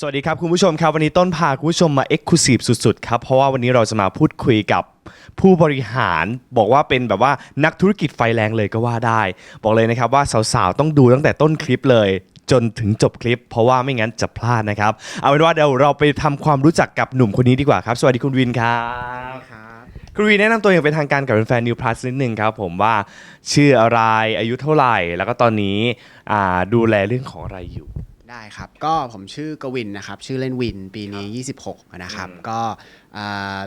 สวัสดีครับคุณผู้ชมครับวันนี้ต้นพาคุณผู้ชมมาเอ็กซ์คลูซีฟสุดๆครับเพราะว่าวันนี้เราจะมาพูดคุยกับผู้บริหารบอกว่าเป็นแบบว่านักธุรกิจไฟแรงเลยก็ว่าได้ บอกเลยนะครับว่าสาวๆ ต้องดูตั้งแต่ต้นคลิปเลย จนถึงจบคลิป เพราะว่าไม่งั้นจะพลาดนะครับ เอาเป็นว่าเดี๋ยวเราไปทำความรู้จักกับหนุ่มคนนี้ดีกว่าครับ สวัสดีคุณวินครับครับคุณวินแนะนำตัวอย่างเป็นทางการกับแฟนนิวพลัสนิดนึงครับผมว่าชื่ออะไรอายุเท่าไหร่ แล้วก็ตอนนี้อ่าดูแลเรื่องของอะไรอยู่ ได้ครับ ก็ผมชื่อกวินนะครับ ชื่อเล่นวินปีนี้ 26 นะครับอืมก็อ่า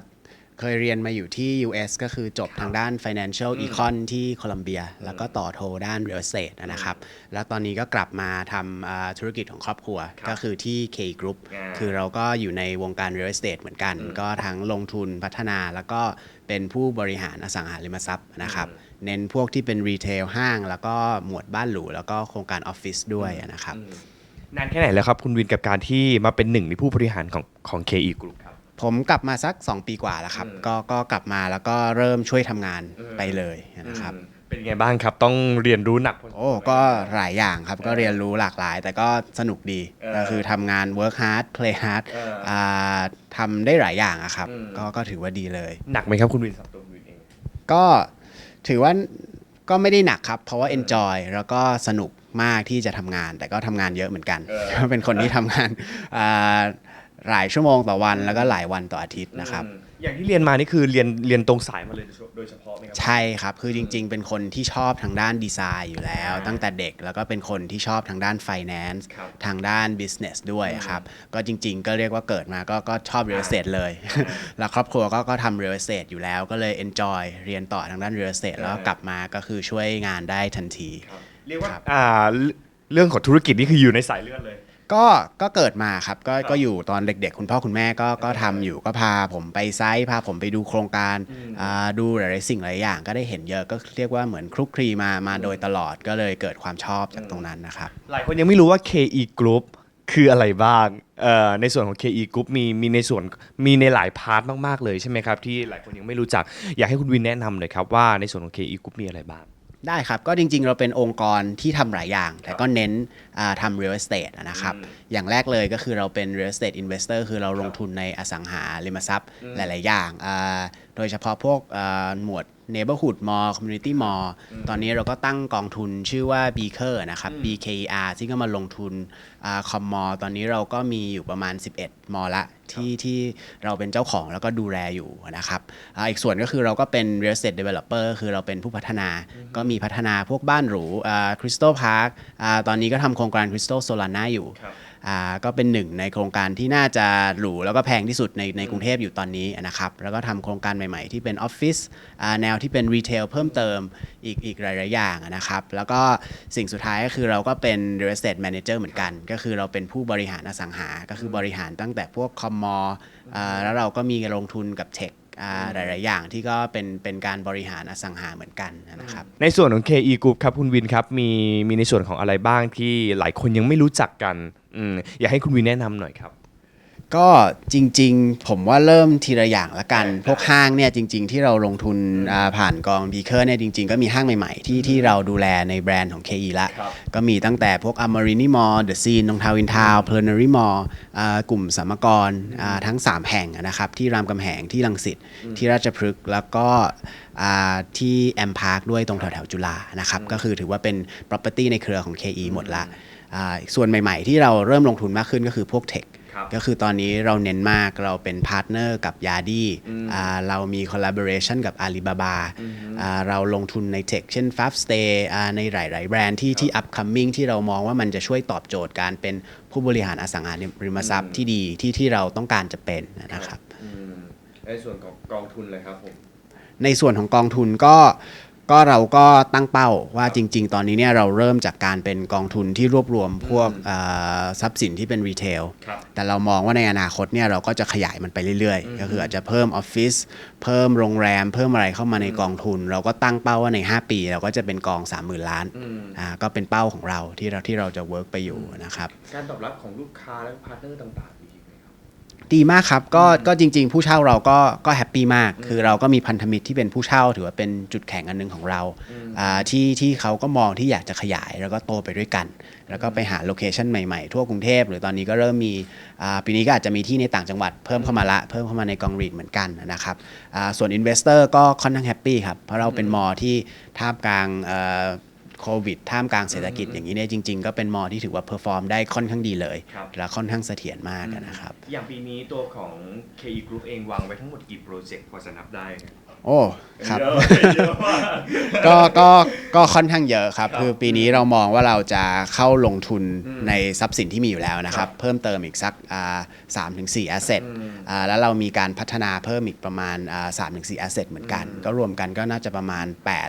เคยเรียนมาอยู่ที่ US ก็คือจบทางด้าน Financial Econ ที่โคลัมเบีย แล้วก็ต่อโทด้าน Real Estate นะครับ แล้วตอนนี้ก็กลับมาทำอ่าธุรกิจของครอบครัวครับก็คือที่ K Group อ่าคือเราก็อยู่ในวงการ Real Estate เหมือนกัน ก็ทั้งลงทุนพัฒนาแล้วก็เป็นผู้บริหารอสังหาริมทรัพย์นะครับ เน้นพวกที่เป็นรีเทลห้าง แล้วก็หมวดบ้านหรูแล้วก็โครงการออฟฟิศด้วยนะครับ นานแค่ไหนแล้วครับ คุณวินกับการที่มาเป็นหนึ่งในผู้บริหารของของ KE Group ครับ ผมกลับมาสัก 2 ปีกว่าแล้วครับ อืมก็ก็กลับมาแล้วก็เริ่มช่วยทำงานไปเลยนะครับเป็นไงบ้างครับ ต้องเรียนรู้หนักพสมควร โอ้ก็หลายอย่างครับก็เรียนรู้หลากหลาย แต่ก็สนุกดีเออก็คือทำงาน work hard play hard เอออ่าทำได้หลายอย่างอะครับอืม ก็ก็ถือว่าดีเลย หนักไหมครับคุณวินสำหรับตัวคุณวินเอง ก็ถือว่าก็ไม่ได้หนักครับ เพราะว่า enjoy แล้วก็สนุก มากที่จะทำงาน แต่ก็ทำงานเยอะเหมือนกันเออก็เป็นคนที่ทำงานอ่าหลายชั่วโมงต่อวันแล้วก็หลายวันต่ออาทิตย์นะครับอืมอย่างที่เรียนมานี่คือเรียนเรียนตรงสายมาเลยโดยเฉพาะไหมครัใช่ครับคือจริง ๆ เป็นคนที่ชอบทางด้านดีไซน์อยู่แล้วอ่าตั้งแต่เด็กแล้วก็เป็นคนที่ชอบทางด้าน Finance ครับทางด้าน Business ด้วยครับก็จริง ๆ ก็เรียกว่าเกิดมาก็ก็ชอบ Real Estate เลย แล้วครอบครัวก็ก็ทำ Real Estate อยู่แล้วก็เลย enjoy เรียนต่อทางด้าน Real Estate แล้วกลับมาก็คือช่วยงานได้ทันทีครับ เรียกว่าครับอ่าเรื่องของธุรกิจนี่คืออยู่ในสายเลือดเลย ก็ก็เกิดมาครับก็ครับก็อยู่ตอนเด็ก ๆ คุณพ่อคุณแม่ก็ก็ทำอยู่ก็พาผมไปไซต์พาผมไปดูโครงการอืมอ่าดูหลายๆสิ่งหลายอย่าง ก็ได้เห็นเยอะก็เรียกว่าเหมือนคลุกคลีมามาโดยตลอดก็เลยเกิดความชอบจากตรงนั้นนะครับ หลายคนยังไม่รู้ว่า KE Group คืออะไรบ้างเอ่อในส่วนของ KE Group มีมีในส่วนมีในหลายพาร์ทมากๆเลยใช่ไหมครับที่หลายคนยังไม่รู้จักอยากให้คุณวินแนะนำเลยครับว่าในส่วนของ KE Group มีอะไรบ้าง ได้ครับก็จริงๆ เราเป็นองค์กรที่ทำหลายอย่าง แต่ก็เน้นอ่าทำ real estate อะนะครับอืมอย่างแรกเลยก็คือเราเป็น real estate investor คือเราลงทุนในอสังหาริมทรัพย์อืมหลาย ๆ อย่างอ่าโดยเฉพาะพวกอ่าหมวด neighborhood mall community mall ตอนนี้เราก็ตั้งกองทุนชื่อว่า Beaker นะครับ BKR ที่งก็มาลงทุนคอมมอตอนนี้เราก็มีอยู่ประมาณ 11 มอละที่ที่เราเป็นเจ้าของแล้วก็ดูแลอยู่นะครับอาอีกส่วนก็คือเราก็เป็น real estate developer คือเราเป็นผู้พัฒนา ก็มีพัฒนาพวกบ้านหรูคริสตัลพาร์คตอนนี้ก็ทำโครงการคริสตัลโซลาน่าอยู่ครับ อ่าก็เป็นหนึ่งในโครงการที่น่าจะหรูแล้วก็แพงที่สุดในในกรุงเทพอยู่ตอนนี้นะครับแล้วก็ทำโครงการใหม่ๆ ที่เป็นออฟฟิศอ่าแนวที่เป็นรีเทลเพิ่มเติมอีกอีกหลายๆอย่างนะครับแล้วก็สิ่งสุดท้ายก็คือเราก็เป็น real estate manager เหมือนกัน ก็คือเราเป็นผู้บริหารอสังหา ก็คือบริหารตั้งแต่พวกคอมมอแล้วเราก็มีลงทุนกับเทคอ่าหลายๆอย่างที่ก็เป็นเป็นการบริหารอสังหาเหมือนกันนะครับ ในส่วนของ KE Group ครับคุณวินครับมีมีในส่วนของอะไรบ้างที่หลายคนยังไม่รู้จักกัน อืมอยากให้คุณวินแนะนำหน่อยครับ ก็จริงๆ ผมว่าเริ่มทีละอย่างละกัน พวกห้างเนี่ยจริง ๆ ที่เราลงทุนอ่าผ่านกองบีเคอร์เนี่ยจริง ๆ ก็มีห้างใหม่ๆ ที่ที่เราดูแลในแบรนด์ของ KE ละ ครับ ก็มีตั้งแต่พวก Amarini Mall The Scene ตรงทาวินทาว Plenary Mall อ่ากลุ่มสามกรอ่าทั้ง 3 แห่งอะนะครับ ที่รามคำแหงที่ลังสิตที่ราชพฤกษ์แล้วก็อ่าที่แอมพาร์คด้วยตรงแถวๆจุฬานะครับ ก็คือถือว่าเป็น property ในเครือของ KE หมดละอ่า ส่วนใหม่ ๆ ที่เราเริ่มลงทุนมากขึ้นก็คือพวกเทคครับก็คือตอนนี้เราเน้นมากเราเป็นพาร์ทเนอร์กับยาดีอ่าเรามี collaboration กับ Alibaba อ่าเราลงทุนในเทคเช่น Fast Stay อ่าในหลาย ๆ แบรนด์ที่ที่ upcoming ที่เรามองว่ามันจะช่วยตอบโจทย์การเป็นผู้บริหารอสังหาริมทรัพย์ที่ดีที่ที่เราต้องการจะเป็นนะครับในส่วนของกองทุนเลยครับผมในส่วนของกองทุนก็ ก็เราก็ตั้งเป้าว่าจริง ๆ ตอนนี้เนี่ยเราเริ่มจากการเป็นกองทุนที่รวบรวมพวกอ่าทรัพย์สินที่เป็นรีเทลครับแต่เรามองว่าในอนาคตเนี่ยเราก็จะขยายมันไปเรื่อยๆ ก็คืออาจจะเพิ่มออฟฟิศ เพิ่มโรงแรม เพิ่มอะไรเข้ามาในกองทุน เราก็ตั้งเป้าว่าใน 5 ปี เราก็จะเป็นกอง 30,000 ล้าน อ่า ก็เป็นเป้าของเราที่เราที่เราจะเวิร์กไปอยู่นะครับ การตอบรับของลูกค้าและพาร์ทเนอร์ต่างๆมีไหมครับ ดีมากครับก็ก็จริง ๆ ผู้เช่าเราก็ก็แฮปปี้มาก คือเราก็มีพันธมิตรที่เป็นผู้เช่าถือว่าเป็นจุดแข็งอันหนึงของเราอ่าที่ที่เขาก็มองที่อยากจะขยายแล้วก็โตไปด้วยกัน แล้วก็ไปหาโลเคชันใหม่ๆ ทั่วกรุงเทพหรือตอนนี้ก็เริ่มมีอ่าปีนี้ก็อาจจะมีที่ในต่างจังหวัดเพิ่มเข้ามาละเพิ่มเข้ามาในกองรีดเหมือนกันนะครับอ่าส่วนอินเวสเตอร์ก็ค่อนข้างแฮปปี้ครับเพราะเราเป็นมอที่ท่ามกลางเอ่อ โควิดท่ามกลางเศรษฐกิจอย่างนี้เนี่ยจริง ๆ ก็เป็นมอที่ถือว่าเพอร์ฟอร์มได้ค่อนข้างดีเลยครับและค่อนข้างเสถียรมากอะนะครับ อย่างปีนี้ตัวของ KE Group เองวางไว้ทั้งหมดกี่โปรเจกต์พอจะนับได้ครับโอ้ครับเยอะเยอะมากก็ก็ก็ค่อนข้างเยอะครับครับ คือปีนี้เรามองว่าเราจะเข้าลงทุนอืมในทรัพย์สินที่มีอยู่แล้วนะครับครับเพิ่มเติมอีกสักสามถึงสี่ asset อืมอ่าแล้วเรามีการพัฒนาเพิ่มอีกประมาณสามถึงสี่ asset เหมือนกันอืมก็รวมกันก็น่าจะประมาณ8อ่า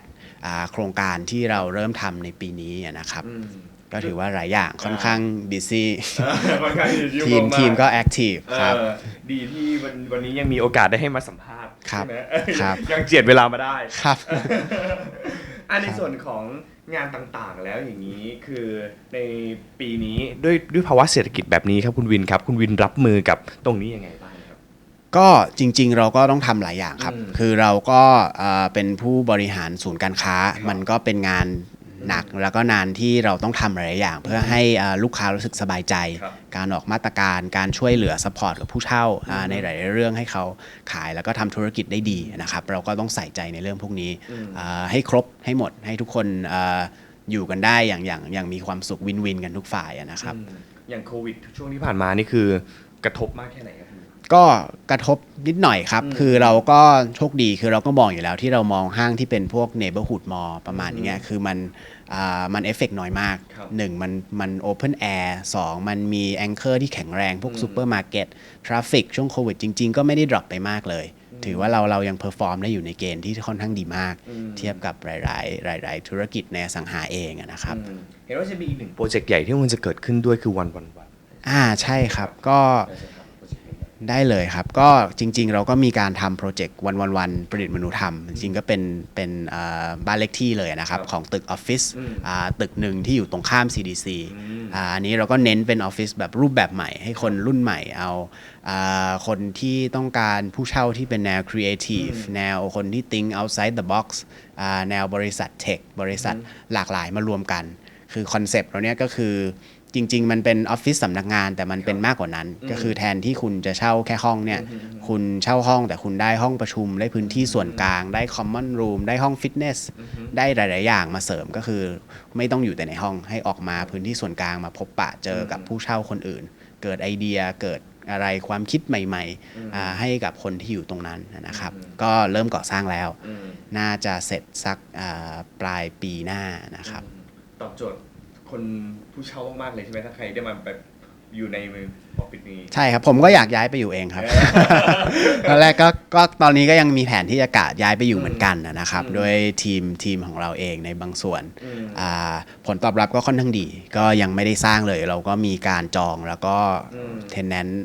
โครงการที่เราเริ่มทำในปีนี้อะนะครับอืมก็ถือว่าหลายอย่างค่อนข้าง busy ค่อนข้างยุ่งทีมากๆทีมก็ active ครับเออดีที่วันวันนี้ยังมีโอกาสได้ให้มาสัมภาษณ์ครับใช่ไหมครับยังเจียดเวลามาได้ครับอันในส่วนของงานต่างๆแล้วอย่างนี้คือในปีนี้ด้วยด้วยภาวะเศรษฐกิจแบบนี้ครับคุณวินครับ คุณวินรับมือกับตรงนี้ยังไงบ้างครับ ก็จริง ๆ เราก็ต้องทำหลายอย่างครับอืมคือเราก็เอ่อเป็นผู้บริหารศูนย์การค้า มันก็เป็นงานหนักแล้วก็นานที่เราต้องทำหลายอย่าง เพื่อให้เอ่อลูกค้ารู้สึกสบายใจ ครับการออกมาตรการการช่วยเหลือสปอร์ตกับผู้เช่าอ่าในหลาย ๆ เรื่องให้เขาขายแล้วก็ทำธุรกิจได้ดีนะครับ เราก็ต้องใส่ใจในเรื่องพวกนี้อ่าให้ครบให้หมดให้ทุกคนเอ่ออยู่กันได้อย่างอย่างอย่างมีความสุขวินวินกันทุกฝ่ายอะนะครับ อืมอย่างโควิดช่วงที่ผ่านมานี่คือ กระทบมากแค่ไหนครับคุณวินก็กระทบนิดหน่อยครับ อืมคือเราก็โชคดีคือเราก็มองอยู่แล้วที่เรามองห้างที่เป็นพวก neighborhood mall ประมาณอย่างเงี้ยคือมันอ่ามันเอฟเฟกน้อยมากครับหนึ่งมันมันโอเพนแอร์สองมันมีแองเกอร์ที่แข็งแรงพวกซูเปอร์มาร์เก็ตทราฟิกช่วงโควิดจริง ๆ ก็ไม่ได้ดรอปไปมากเลย ถือว่าเราเรายังเพอร์ฟอร์มได้อยู่ในเกณฑ์ที่ค่อนข้างดีมาก อืม เทียบกับหลาย ๆ หลาย ๆ ธุรกิจในอสังหาเองอะนะครับ อืมเห็นว่าจะมีอีกหนึ่งโปรเจกต์ใหญ่ที่มันจะเกิดขึ้นด้วยคือวันวันวัน อ่าใช่ครับก็ได้เลยครับ ก็จริง ๆ เราก็มีการทำโปรเจกต์วันวันวันประดิษฐ์มนุธรรม จริงๆก็เป็นเป็นอ่าบ้านเล็กที่เลยนะครับครับของตึกออฟฟิศอืมอ่าตึกหนึ่งที่อยู่ตรงข้าม CDC อืมอ่าอันนี้เราก็เน้นเป็นออฟฟิศแบบรูปแบบใหม่ ให้คนรุ่นใหม่เอาอาคนที่ต้องการผู้เช่าที่เป็นแนว Creative แนวคนที่ think outside the box อ่าแนวบริษัทเทคบริษัทหลากหลายมารวมกัน คือคอนเซปต์เราเนี้ยก็คือ จริง ๆ มันเป็นออฟฟิศสำนักงาน แต่มันเป็นมากกว่านั้น ก็คือแทนที่คุณจะเช่าแค่ห้องเนี่ยคุณเช่าห้องแต่คุณได้ห้องประชุม ได้พื้นที่ส่วนกลาง ได้คอมมอนรูมได้ห้องฟิตเนสได้หลาย ๆ อย่างมาเสริมก็คือ ไม่ต้องอยู่แต่ในห้องให้ออกมาพื้นที่ส่วนกลางมาพบปะเจอกับผู้เช่าคนอื่น เกิดไอเดียเกิดอะไรความคิดใหม่ๆอ่าให้กับคนที่อยู่ตรงนั้นนะครับ ก็เริ่มก่อสร้างแล้วอืมน่าจะเสร็จสักอ่าปลายปีหน้านะครับ ตอบโจทย์ คนผู้เช่ามากๆเลยใช่ไหมถ้าใครได้มาแบบอยู่ในออฟฟิศนี้ ใช่ครับ ผมก็อยากย้ายไปอยู่เองครับ ตอนแรกก็ก็ตอนนี้ก็ยังมีแผนที่จะกะย้ายไปอยู่เหมือนกันนะครับอืมด้วยทีมทีมของเราเองในบางส่วนอืมอ่าผลตอบรับก็ค่อนข้างดี ก็ยังไม่ได้สร้างเลย เราก็มีการจองแล้วก็อืมเทนแนนต์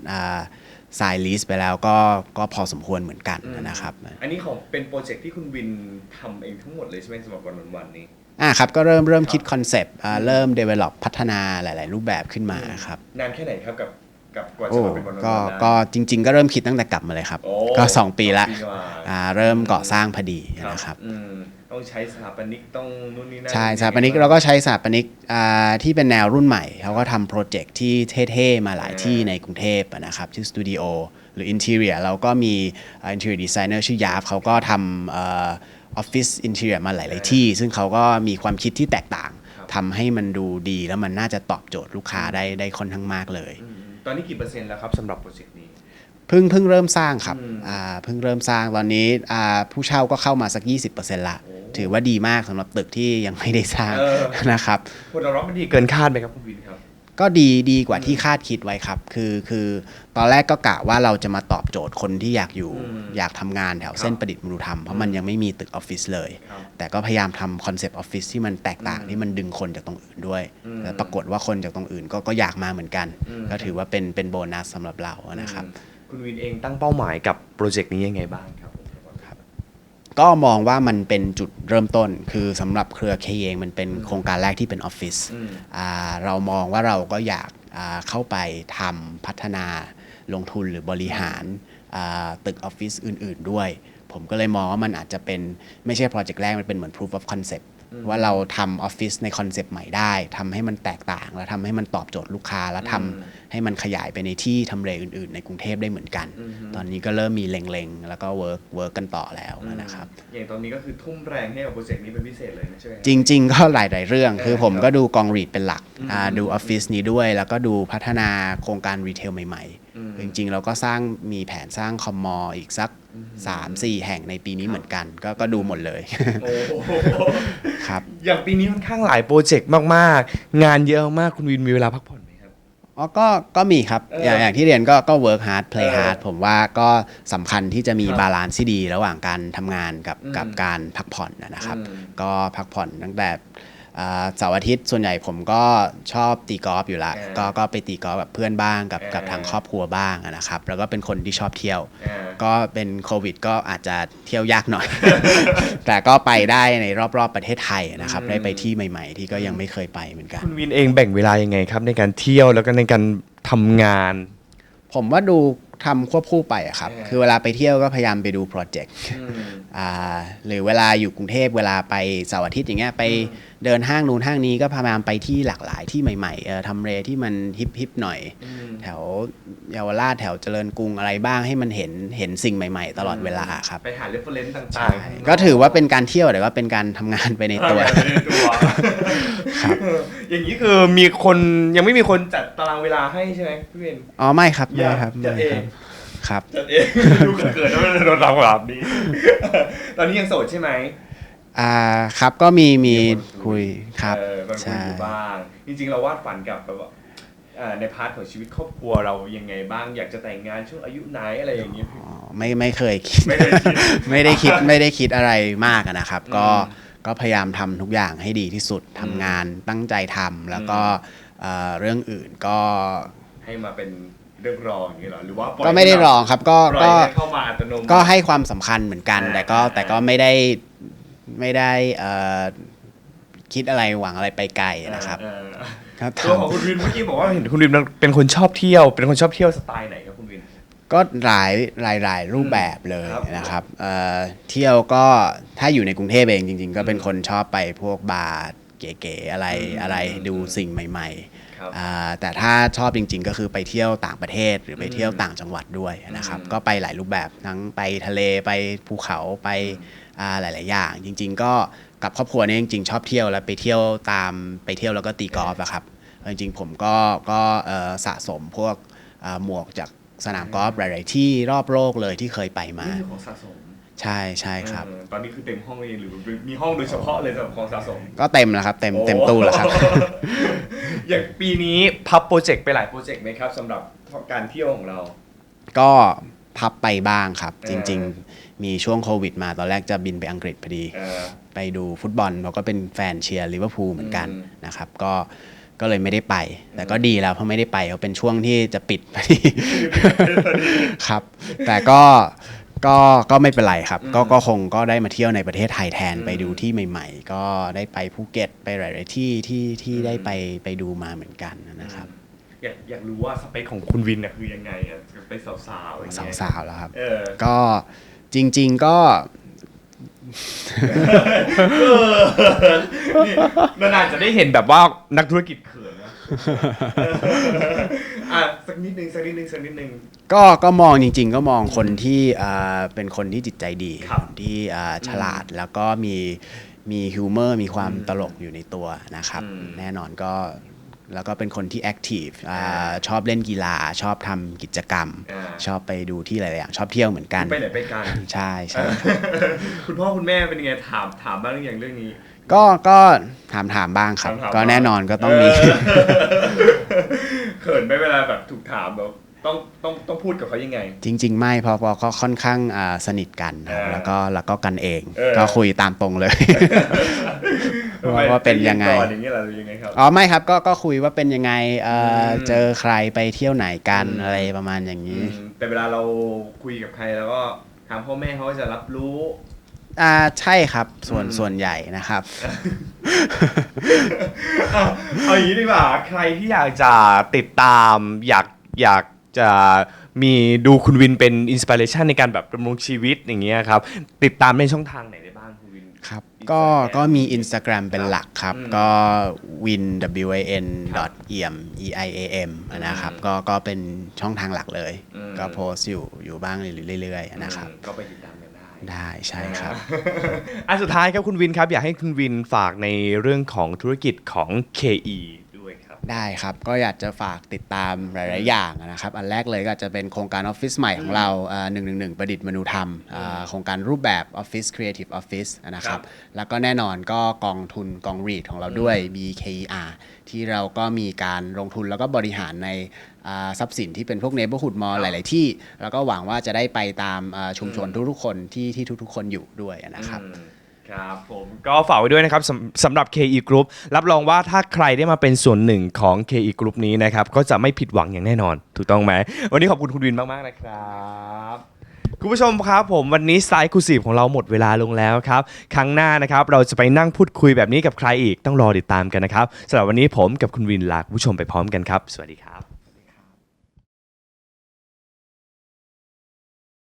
สายลีสไปแล้วก็ก็พอสมควรเหมือนกันนะครับ อันนี้ของเป็นโปรเจกต์ที่คุณวินทำเองทั้งหมดเลยใช่ไหมสำหรับวันวันๆนี้ อ่าครับก็เริ่มเริ่มครับคิดคอนเซปต์เริ่ม develop พัฒนาหลาย ๆ รูปแบบขึ้นมาครับนานแค่ไหนครับกับกับกว่าจะโอ้มาเป็นวันวันๆก็ได้ก็จริง ๆ ก็เริ่มคิดตั้งแต่กลับมาเลยครับ โอ้ก็ 2 ปีละสองกว่าอ่าเริ่มก่อสร้างพอดีนะครับ อืมต้องใช้สถาปนิกต้องนู่นนี่นั่น ใช่สถาปนิกเราก็ใช้สถาปนิกอ่าที่เป็นแนวรุ่นใหม่เขาก็ทำโปรเจกต์ที่เท่ๆ มาหลายที่ในกรุงเทพอะนะครับชื่อสตูดิโอหรืออินเท i รียเราก็มีอินเท i รียดีไซเนอร์ชื่อยาฟเขาก็ทำออ ฟฟิศอินเท i รียมาหลาย ๆ ที่ ซึ่งเขาก็มีความคิดที่แตกต่างทำให้มันดูดีแล้วมันน่าจะตอบโจทย์ลูกค้าได้ได้ค่อนข้างมากเลยอืมตอนนี้กี่เปอร์เซ็นต์แล้วครับสำหรับโปรเจกต์นี้เพิ่งเพิ่งเริ่มสร้างครับอืมอ่าเพิ่งเริ่มสร้างตอนนี้อ่าผู้เช่าก็เข้ามาสัก 20%ละโอ้ถือว่าดีมากสำหรับตึกที่ยังไม่ได้สร้างเออนะครับผลตอบรับมันดีเกินคาดไหมครับคุณวินครับ ก็ดีดีกว่าที่คาดคิดไว้ครับ คือคือตอนแรกก็กะว่าเราจะมาตอบโจทย์คนที่อยากอยู่อืมอยากทำงานแถวครับเส้นประดิษฐ์มนุธรรม เพราะมันยังไม่มีตึกออฟฟิศเลยครับแต่ก็พยายามทำคอนเซปต์ออฟฟิศที่มันแตกต่างอืมที่มันดึงคนจากตรงอื่นด้วยอืมแล้วปรากฏว่าคนจากตรงอื่นก็ก็อยากมาเหมือนกันอืมก็ถือว่าเป็นเป็นโบนัสสำหรับเรานะครับอืมคุณวินเองตั้งเป้าหมายกับโปรเจกต์นี้ยังไงบ้างครับ ก็มองว่ามันเป็นจุดเริ่มต้น คือสำหรับเครือเคเองมันเป็นโครงการแรกที่เป็นออฟฟิศอืมอ่าเรามองว่าเราก็อยากอ่าเข้าไปทำพัฒนาลงทุนหรือบริหารอ่าตึกออฟฟิศอื่น ๆ ด้วย ผมก็เลยมองว่ามันอาจจะเป็นไม่ใช่โปรเจกต์แรก มันเป็นเหมือน proof of concept ว่าเราทำออฟฟิศในคอนเซปต์ใหม่ได้ทำให้มันแตกต่าง แล้วทำให้มันตอบโจทย์ลูกค้า แล้วทำให้มันขยายไปในที่ทำเลอื่น ๆ ในกรุงเทพได้เหมือนกัน ตอนนี้ก็เริ่มมีเล็งๆ แล้วก็เวิร์กเวิร์กกันต่อแล้วนะครับอย่างตอนนี้ก็คือทุ่มแรงให้กับโปรเจกต์นี้เป็นพิเศษเลยนะใช่ไหมจริง ๆ ก็หลาย ๆ เรื่อง คือผมครับก็ดูกองรีดเป็นหลักอ่าดูออฟฟิศนี้ด้วย แล้วก็ดูพัฒนาโครงการรีเทลใหม่อืมๆจริง ๆ เราก็สร้างมีแผนสร้างคอมมอลอีกสัก 3-4 แห่งในปีนี้เหมือนกัน ก็ก็ดูหมดเลยโอ้โหครับอย่างปีนี้ค่อนข้างหลายโปรเจกต์มากๆ งานเยอะมากคุณวินมีเวลาพักผ่อนไหมครับอ๋อก็ก็มีครับเอออย่างอย่างที่เรียนก็ก็ work hard play เออ hard ผมว่าก็สำคัญที่จะมีครับบาลานซ์ที่ดีระหว่างการทำงานกับอืมกับการพักผ่อนนะนะครับอืมก็พักผ่อนตั้งแต่อ่า เสาร์อาทิตย์ส่วนใหญ่ผมก็ชอบตีกอล์ฟอยู่ละเออก็ก็ไปตีกอล์ฟกับเพื่อนบ้างกับกับเออทางครอบครัวบ้างนะครับ แล้วก็เป็นคนที่ชอบเที่ยวอ่าก็เป็นโควิด ก็อาจจะเที่ยวยากหน่อย แต่ก็ไปได้ในรอบๆประเทศไทยนะครับอืมได้ไปที่ใหม่ๆ ที่ก็ยังไม่เคยไปเหมือนกันคุณวินเองแบ่งเวลายังไงครับ ในการเที่ยวแล้วก็ในการทำงาน ผมว่าดู ทำควบคู่ไปอะครับ เออ คือเวลาไปเที่ยวก็พยายามไปดูโปรเจกต์อ่าหรือเวลาอยู่กรุงเทพเวลาไปเสาร์อาทิตย์อย่างเงี้ยไปเดินห้างนู้นห้างนี้ก็พยายามไปที่หลากหลายที่ใหม่ๆเออทำเลที่มันฮิปฮิปๆหน่อย แถวเยาวราชแถวเจริญกรุงอะไรบ้างให้มันเห็นเห็นสิ่งใหม่ๆ ตลอดเวลาครับไปหาเรฟเฟรนซ์ต่างใช่ก็ถือว่าเป็นการเที่ยวแต่ว่าเป็นการทำงานไปในๆตัว เอาอย่างในตัว ครับอย่างนี้คือมีคนยังไม่มีคนจัดตารางเวลาให้ใช่ไหมพี่วินอ๋อไม่ครับอยาไม่กครับจัดไม่เอครังบครับจัดเองดูเกิดๆแล้วมันโดนเราแบบนี้ ตอนนี้ยังโสดใช่ไหมอ่าครับก็มีมีคุยครับเออมันคุยใช่อยู่บ้างจริงๆ เราวาดฝันกับแบบว่าเอ่อในพาร์ทของชีวิตครอบครัวเรายังไงบ้างอยากจะแต่งงานช่วงอายุไหนอะไรอย่างนี้พี่อ๋อไม่ไม่เคยคิดไม่ได้คิดไม่ได้คิดไม่ได้คิดอะไรมากอะนะครับ ก็อืม ก็พยายามทำทุกอย่างให้ดีที่สุดทำงานตั้งใจทำแล้วก็เอ่อเรื่องอื่นก็ให้มาเป็นเรื่องรองอย่างนี้เหรอหรือว่าปล่อยก็ไม่ได้รองครับก็ปล่อยก็ให้เข้ามาอัตโนมัติก็ให้ความสำคัญเหมือนกันอ่าแต่ก็อ่าแต่ก็ไม่ได้ไม่ได้เอ่อคิดอะไรหวังอะไรไปไกลนะครับเออครับตัวของคุณวินเมื่อกี้บอกว่าเห็นคุณวินเป็นคนชอบเที่ยว เป็นคนชอบเที่ยวสไตล์ไหนครับคุณวิน ก็หลายหลายหลายรูปแบบเลยครับนะครับเอ่อเที่ยวก็ถ้าอยู่ในกรุงเทพเองจริง ๆ ก็เป็นคนชอบไปพวกบาร์เก๋ๆอะไรอืมอะไรดูสิ่งใหม่ครับๆอ่าแต่ถ้าชอบจริง ๆ ก็คือไปเที่ยวต่างประเทศหรือไปเที่ยวต่างจังหวัดด้วยนะครับอืมก็ไปหลายรูปแบบทั้งไปทะเลไปภูเขาไปอ่าหลาย ๆ อย่าง จริง ๆ ก็กับครอบครัวเนี่ยจริง ๆ ชอบเที่ยวแล้วไปเที่ยวตามไปเที่ยวแล้วก็ตีกอล์ฟอะครับจริงๆผมก็ก็เอ่อสะสมพวกอ่าหมวกจาก สนามกอล์ฟหลาย ๆ ที่รอบโลกเลยที่เคยไปมา นี่คือของสะสมใช่ใช่ครับ เออตอนนี้คือเต็มห้องเลยหรือมีห้องโดยเฉพาะเลยสำหรับของสะสม ก็เต็มแล้วครับเต็มเต็มตู้แล้วครับ อย่างปีนี้พับโปรเจกต์ไปหลายโปรเจกต์ไหมครับสำหรับการเที่ยวของเรา ก็พับไปบ้างครับเออจริง ๆ มีช่วงโควิดมาตอนแรกจะบินไปอังกฤษพอดี เออ ไปดูฟุตบอลเราก็เป็นแฟนเชียร์ลิเวอร์พูลเหมือนกันอืม นะครับ ก็ ก็เลยไม่ได้ไป แต่ก็ดีแล้วเพราะไม่ได้ไปเพราะเป็นช่วงที่จะปิดพอดีครับ แต่ก็ก็ก็ไม่เป็นไรครับ ก็ก็คงก็ได้มาเที่ยวในประเทศไทยแทนอืมไปดูที่ใหม่ ๆ ก็ได้ไปภูเก็ตไปหลายๆที่ที่ที่ได้ไปไปดูมาเหมือนกันนะครับอยากอยากรู้ว่าสเปคของคุณวินน่ะคือยังไงอะสเปคสาวๆอย่างเงี้ยสาวๆแล้วครับเออก็จริง ๆก็ นี่นานๆจะได้เห็นแบบว่านักธุรกิจเขินนะอะสักนิดนึงสักนิดนึงสักนิดนึง ก็ก็มองจริง ๆ ก็มองคนที่อ่าเป็นคนที่จิตใจดีครับนที่อ่าฉลาดแล้วก็มีมีฮิวเมอร์มีความตลกอยู่ในตัวนะครับ อืม แน่นอนก็ แล้วก็เป็นคนที่แอคทีฟอ่าอ่าชอบเล่นกีฬา ชอบทำกิจกรรมอ่าชอบไปดูที่หลายๆอย่างชอบเที่ยวเหมือนกันไปไหนไปกันใช่ใช่คุณพ่อคุณแม่เป็นยังไงถามถามบ้างหรือยังเรื่องนี้ ก็ก็ถามถามบ้างครับถามๆก็แน่นอนก็ต้องมีเเขินไหมเวลาแบบถูกถามแบบ ต้องต้องต้องพูดกับเขายังไง จริง ๆ ไม่เพอพอก็ค่อนข้างอ่าสนิทกันครับเออแล้วก็แล้วก็กันเอง เออ ก็คุยตามตรงเลย ว่าว่าเป็นยังไง ก่อนอย่างเงี้ยเหรอหรือยังไงครับ อ๋อไม่ครับก็ก็คุยว่าเป็นยังไงเอ่ออมเจอใครไปเที่ยวไหนกันอืม อะไรประมาณอย่างนี้อืมแต่เวลาเราคุยกับใครแล้วก็ทางพ่อแม่เขาก็จะรับรู้ อ่าใช่ครับส่วนส่วนใหญ่นะครับเอาอย่างนี้ดีกว่า ใครที่อยากจะติดตามอยากอยาก จะมีดูคุณวินเป็นอินสปิเรชันในการแบบดำรงชีวิตอย่างเงี้ยครับ ติดตามในช่องทางไหนได้บ้างคุณวิน ครับ ก็ก็มี Instagram เป็นหลักครับ ก็ win w i n dot eam e i a m นะครับ ก็ก็เป็นช่องทางหลักเลย อืม ก็โพสต์อยู่อยู่บ้างเรื่อยๆนะครับ ก็ไปติดตามกันได้ ได้ใช่ครับ อันสุดท้ายครับคุณวินครับ อยากให้คุณวินฝากในเรื่องของธุรกิจของ KE ด้วยครับ ได้ครับ ก็อยากจะฝากติดตามหลาย ๆ อย่างนะครับ อันแรกเลยก็อาจจะเป็นโครงการออฟฟิศใหม่ของเราหนึ่งหนึ่งหนึ่งประดิษฐ์มนุธรรมอ่าโครงการรูปแบบ Office Creative Office นะครับ แล้วก็แน่นอนก็กองทุนกองรีดของเราด้วย BKR ที่เราก็มีการลงทุนแล้วก็บริหารในอ่าทรัพย์สินที่เป็นพวก neighborhood mall หลาย ๆ ที่ แล้วก็หวังว่าจะได้ไปตามอ่าชุมชนทุก ๆ คนที่ที่ทุก ๆ คนอยู่ด้วยนะครับ ครับผมก็ฝากไว้ด้วยนะครับสำสำหรับ KE Group รับรองว่าถ้าใครได้มาเป็นส่วนหนึ่งของ KE Group นี้นะครับก็จะไม่ผิดหวังอย่างแน่นอน ถูกต้องไหม วันนี้ขอบคุณคุณวินมาก ๆ นะครับคุณผู้ชมครับผมวันนี้สายคูซีฟของเราหมดเวลาลงแล้วครับ ครั้งหน้านะครับเราจะไปนั่งพูดคุยแบบนี้กับใครอีกต้องรอติดตามกันนะครับสำหรับวันนี้ผมกับคุณวินลาคุณผู้ชมไปพร้อมกันครับ สวัสดีครับ